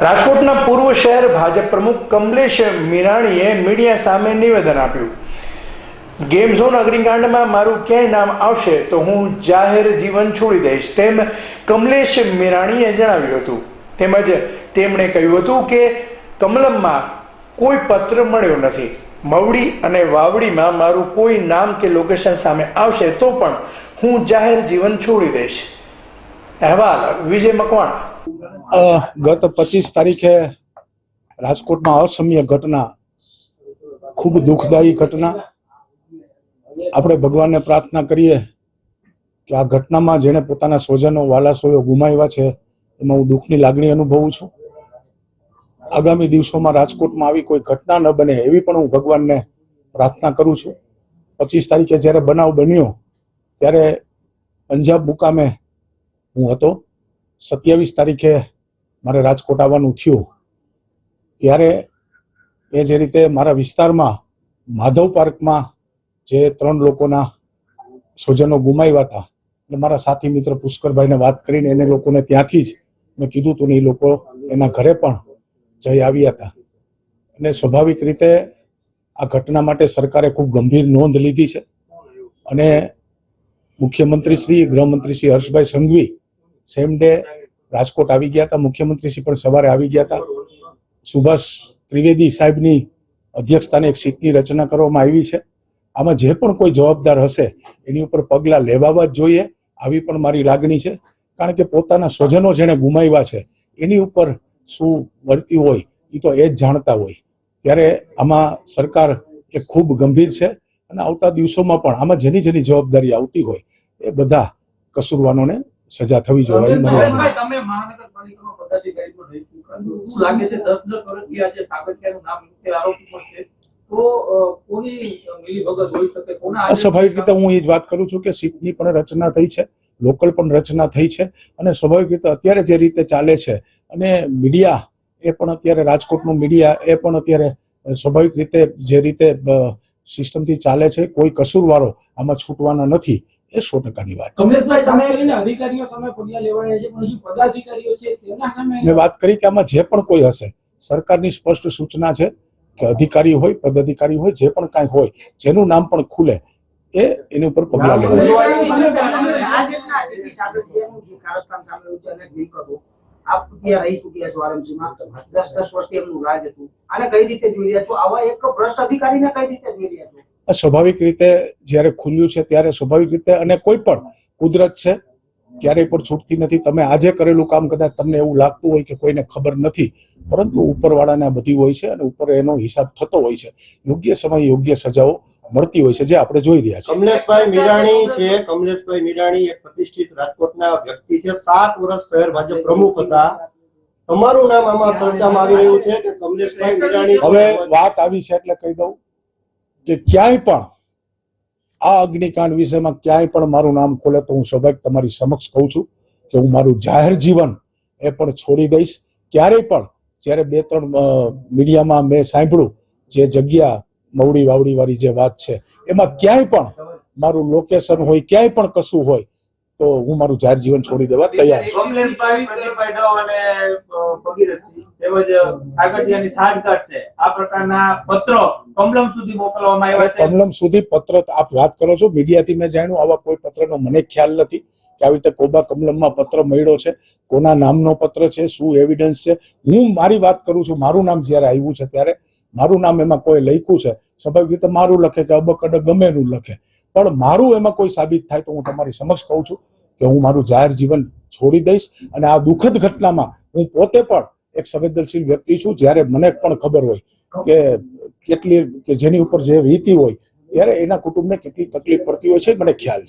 રાજકોટના પૂર્વ શહેર ભાજપ પ્રમુખ કમલેશ મીરાણીએ મીડિયા સામે નિવેદન આપ્યું. ગેમ ઝોન અગ્નિકાંડમાં મારું ક્યાંય નામ આવશે તો હું જાહેર જીવન છોડી દઈશ, તેમ કમલેશ મીરાણીએ જણાવ્યું હતું. તેમજ તેમણે કહ્યું હતું કે કમલમમાં કોઈ પત્ર મળ્યો નથી. મવડી અને વાવડીમાં મારું કોઈ નામ કે લોકેશન સામે આવશે તો પણ હું જાહેર જીવન છોડી દઈશ. અહેવાલ વિજય મકવાણા. ગત પચીસ તારીખે રાજકોટમાં અસમ્ય ઘટના, ખૂબ દુઃખદાયી ઘટના. આપણે ભગવાનને પ્રાર્થના કરીએ કે આ ઘટનામાં જેણે પોતાના સ્વજનો વાલાસોયો ગુમાવ્યા છે, એમાં હું દુઃખની લાગણી અનુભવું છું. આગામી દિવસોમાં રાજકોટમાં આવી કોઈ ઘટના ન બને એવી પણ હું ભગવાનને પ્રાર્થના કરું છું. પચીસ તારીખે જ્યારે બનાવ બન્યો, ત્યારે પંજાબ મુકામે હું હતો. સત્યાવીસ તારીખે મારે રાજકોટ આવવાનું થયું. ત્યારે એ જે રીતે મારા વિસ્તારમાં માધવ પાર્કમાં જે ત્રણ લોકોના સ્વજનો ગુમાવ્યા હતા એટલે મારા સાથી મિત્ર પુષ્કરભાઈને વાત કરીને એને લોકોને ત્યાંથી જ મેં કીધું હતું ને એ લોકો એના ઘરે પણ જઈ આવ્યા હતા. અને સ્વાભાવિક રીતે આ ઘટના માટે સરકારે ખૂબ ગંભીર નોંધ લીધી છે. અને મુખ્યમંત્રી શ્રી ગૃહમંત્રી શ્રી હર્ષભાઈ સંઘવી સેમ ડે રાજકોટ આવી ગયા હતા. મુખ્યમંત્રી શ્રી પણ સવારે આવી ગયા હતા. સુભાષ ત્રિવેદી સાહેબની અધ્યક્ષતાને એક સીટની રચના કરવામાં આવી છે. આમાં જે પણ કોઈ જવાબદાર હશે, એની ઉપર પગલાં લેવાવા જ જોઈએ. આવી પણ મારી લાગણી છે. કારણ કે પોતાના સ્વજનો જેણે ગુમાવ્યા છે, એની ઉપર શું વર્તી હોય એ તો એ જ જાણતા હોય. ત્યારે આમાં સરકાર એ ખૂબ ગંભીર છે અને આવતા દિવસોમાં પણ આમાં જેની જેની જવાબદારી આવતી હોય, એ બધા કસૂરવાનોને સજા થવી જોઈએ. તમે મહાનગરપાલિકાનો પદાધિકારી પણ. શું લાગે છે વર્ષથી આજે નામ મુખ્ય આરોપી પણ છે? સ્વાભાવિક રીતે હું એ જ વાત કરું છું કે સીટની પણ રચના થઈ છે લોકલ પણ રચના થઈ છે અને સ્વાભાવિક રીતે અત્યારે જે રીતે ચાલે છે અને મીડિયા એ પણ અત્યારે રાજકોટનું મીડિયા એ પણ અત્યારે સ્વાભાવિક રીતે જે રીતે સિસ્ટમથી ચાલે છે કોઈ કસૂરવારો આમાં છૂટવાના નથી. એ સો ટકાની વાત છે. કમલેશભાઈ ખાસ કરીને અધિકારીઓ સામે પગલા લેવાયા છે પણ હજુ પદાધિકારીઓ છે તેના સામે મેં વાત કરી કે આમાં જે પણ કોઈ હશે સરકારની સ્પષ્ટ સૂચના છે કે અધિકારી હોય પદાધિકારી હોય જે પણ કાંઈ હોય જેનું નામ પણ ખુલે એ એની ઉપર પગલાં લેવું આપ ત્યાં રહી ચૂક્યા છો RMC માં દસ દસ વર્ષથી એમનું રાજ હતું. આને કઈ રીતે જોઈ રહ્યા છો? આવા એક ભ્રષ્ટ અધિકારીને કઈ રીતે જોઈ રહ્યા છો? સ્વાભાવિક રીતે જ્યારે ખુલ્યું છે ત્યારે સ્વાભાવિક રીતે અને કોઈ પણ કુદરત છે ક્યારેય પણ છૂટતી નથી. તમે આજે કરેલું કામ કદાચ તમને એવું લાગતું હોય કે કોઈને ખબર નથી પરંતુ ઉપરવાળાને આ બધી હોય છે અને ઉપર એનો હિસાબ થતો હોય છે. યોગ્ય સમય યોગ્ય સજાઓ મળતી હોય છે જે આપણે જોઈ રહ્યા છીએ. કમલેશભાઈ મીરાણી છે. કમલેશભાઈ મીરાણી એક પ્રતિષ્ઠિત રાજકોટના વ્યક્તિ છે. સાત વર્ષ શહેર ભાજપ પ્રમુખ હતા. તમારું નામ આમાં ચર્ચામાં આવી રહ્યું છે કે કમલેશભાઈ મીરાણી હવે વાત આવી છે એટલે કહી દઉં. કે ક્યાંય પણ આ અગ્નિકાંડ વિષયમાં ક્યાંય પણ મારું નામ ખોલે તો હું સ્વાભાવિક તમારી સમક્ષ કહું છું કે હું મારું જાહેર જીવન એ પણ છોડી દઈશ. ક્યારેય પણ જ્યારે બે ત્રણ મીડિયામાં મેં સાંભળ્યું જે જગ્યા મવડી વાવડી વાળી જે વાત છે, એમાં ક્યાંય પણ મારું લોકેશન હોય, ક્યાંય પણ કશું હોય તો હું મારું જાહેર જીવન છોડી દેવા તૈયાર છું. કમલમ સુધી પત્ર આપ વાત કરો છો મીડિયાથી મેં જાણ્યું આવા કોઈ પત્રનો મને ખ્યાલ નથી કે આવી રીતે કોબા કમલમમાં પત્ર મળ્યો છે કોના નામનો પત્ર છે શું એવિડન્સ છે. હું મારી વાત કરું છું મારું નામ જ્યારે આવ્યું છે ત્યારે મારું નામ એમાં કોઈ લખ્યું છે. સ્વાભાવિક રીતે મારું લખે કે અબકડ ગમે એનું લખે. પણ મારું એમાં કોઈ સાબિત થાય તો હું તમારી સમક્ષ કહું છું કે હું મારું જાહેર જીવન છોડી દઈશ અને આ દુઃખદ ઘટનામાં હું પોતે પણ એક સંવેદનશીલ વ્યક્તિ છું. જ્યારે મને પણ ખબર હોય કે કેટલી, કે જેની ઉપર જે વીતી હોય, ત્યારે એના કુટુંબને કેટલી તકલીફ પડતી હોય છે મને ખ્યાલ છે.